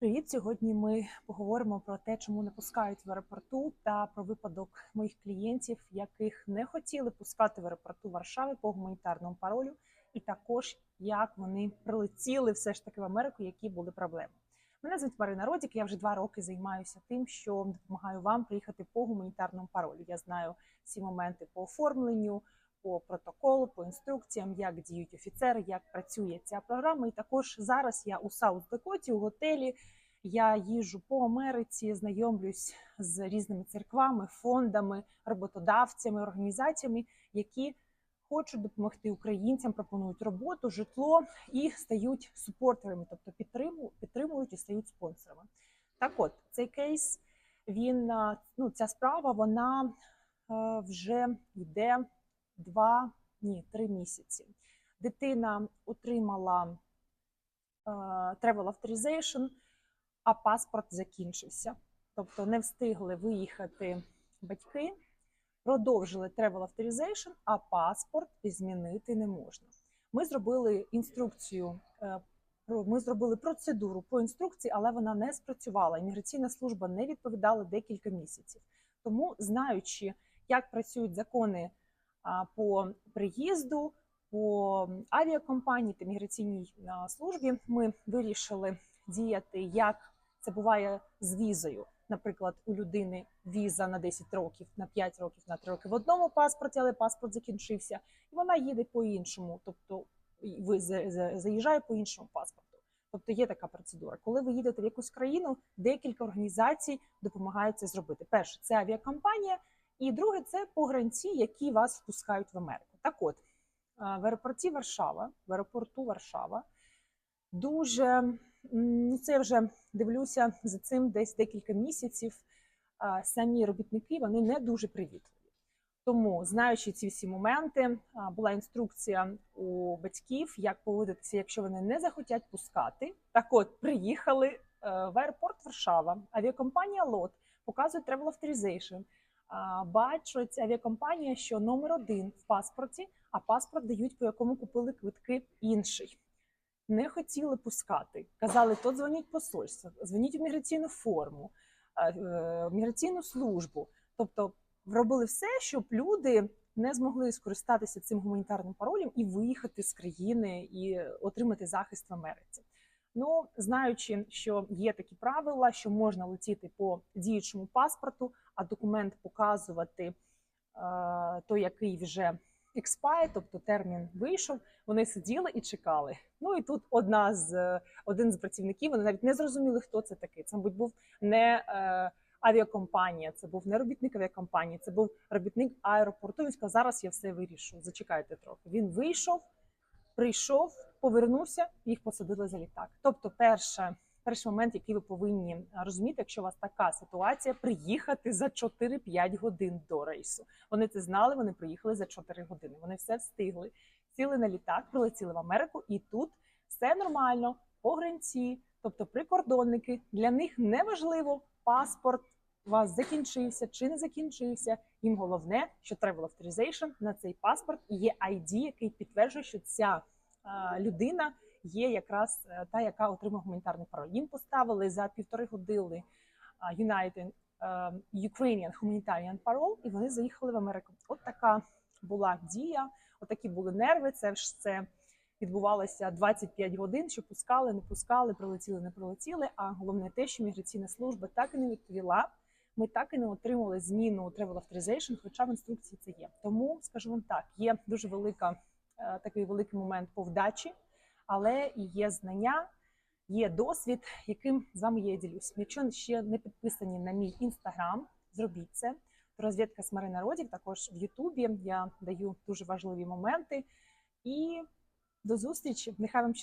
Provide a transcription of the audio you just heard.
Привіт! Сьогодні ми поговоримо про те, чому не пускають в аеропорту, та про випадок моїх клієнтів, яких не хотіли пускати в аеропорту Варшави по гуманітарному паролю, і також як вони прилетіли все ж таки в Америку, які були проблеми. Мене звуть Марина Родік. Я вже два роки займаюся тим, що допомагаю вам приїхати по гуманітарному паролю. Я знаю всі моменти по оформленню, по протоколу, по інструкціям, як діють офіцери, як працює ця програма. І також зараз я у Саут Дакоті, у готелі. Я їжджу по Америці, знайомлюсь з різними церквами, фондами, роботодавцями, організаціями, які хочуть допомогти українцям, пропонують роботу, житло і стають супортерами, тобто підтримують, і стають спонсорами. Так, от цей кейс, він ну, ця справа, вона е, вже йде два, ні, три місяці. Дитина отримала е, travel authorization, а паспорт закінчився. Тобто не встигли виїхати батьки, продовжили travel authorization, а паспорт змінити не можна. Ми зробили інструкцію, е, ми зробили процедуру по інструкції, але вона не спрацювала. Імміграційна служба не відповідала декілька місяців. Тому, знаючи, як працюють закони по приїзду, по авіакомпанії та міграційній службі, ми вирішили діяти, як це буває з візою. Наприклад, у людини віза на 10 років, на 5 років, на 3 роки в одному паспорті, але паспорт закінчився, і вона їде по іншому, тобто заїжджає по іншому паспорту. Тобто є така процедура. Коли ви їдете в якусь країну, декілька організацій допомагають це зробити. Перше це авіакомпанія, і друге це погранці, які вас впускають в Америку. Так от в аеропорті Варшава, в аеропорту Варшава дуже це я вже дивлюся за цим десь декілька місяців. Самі робітники вони не дуже привітливі. Тому, знаючи ці всі моменти, була інструкція у батьків, як поводитися, якщо вони не захотять пускати. Так от приїхали е, в аеропорт Варшава, авіакомпанія LOT показує Travel Authorization. Бачить авіакомпанія, що номер один в паспорті, а паспорт дають, по якому купили квитки інший. Не хотіли пускати. Казали, то дзвоніть посольство, дзвоніть в міграційну форму, е, в міграційну службу. Тобто робили все, щоб люди не змогли скористатися цим гуманітарним паролем і виїхати з країни і отримати захист в Америці. Ну, знаючи, що є такі правила, що можна летіти по діючому паспорту, а документ показувати е, той, який вже експає, тобто термін вийшов. Вони сиділи і чекали. Ну і тут одна з е, один з працівників, вони навіть не зрозуміли, хто це такий. Це, мабуть, був не е, авіакомпанія, це був не робітник авіакомпанії, це був робітник аеропорту. Він сказав, зараз я все вирішу. Зачекайте трохи. Він вийшов, прийшов, повернувся, їх посадили за літак. Тобто, перше, перший момент, який ви повинні розуміти, якщо у вас така ситуація, приїхати за 4-5 годин до рейсу. Вони це знали, вони приїхали за 4 години. Вони все встигли, сіли на літак, прилетіли в Америку, і тут все нормально, погранці, тобто прикордонники. Для них не важливо паспорт. У вас закінчився чи не закінчився. Їм головне, що travel authorization на цей паспорт є ID, який підтверджує, що ця людина є якраз е, та, яка отримав гуманітарний пароль. Їм поставили за півтори години United е, Ukrainian Humanitarian Parole, і вони заїхали в Америку. От така була дія, от такі були нерви. Це ж це відбувалося 25 годин, що пускали, не пускали, прилетіли, не прилетіли. А головне те, що міграційна служба так і не відповіла. Ми так і не отримали зміну Travel Authorization, хоча в інструкції це є. Тому скажу вам так, є дуже велика такий великий момент по вдачі, але є знання, є досвід, яким з вами я ділюсь. Якщо ще не підписані на мій інстаграм, зробіть це. Розвідка з Марина Родів також в Ютубі я даю дуже важливі моменти. І до зустрічі! Нехай вам.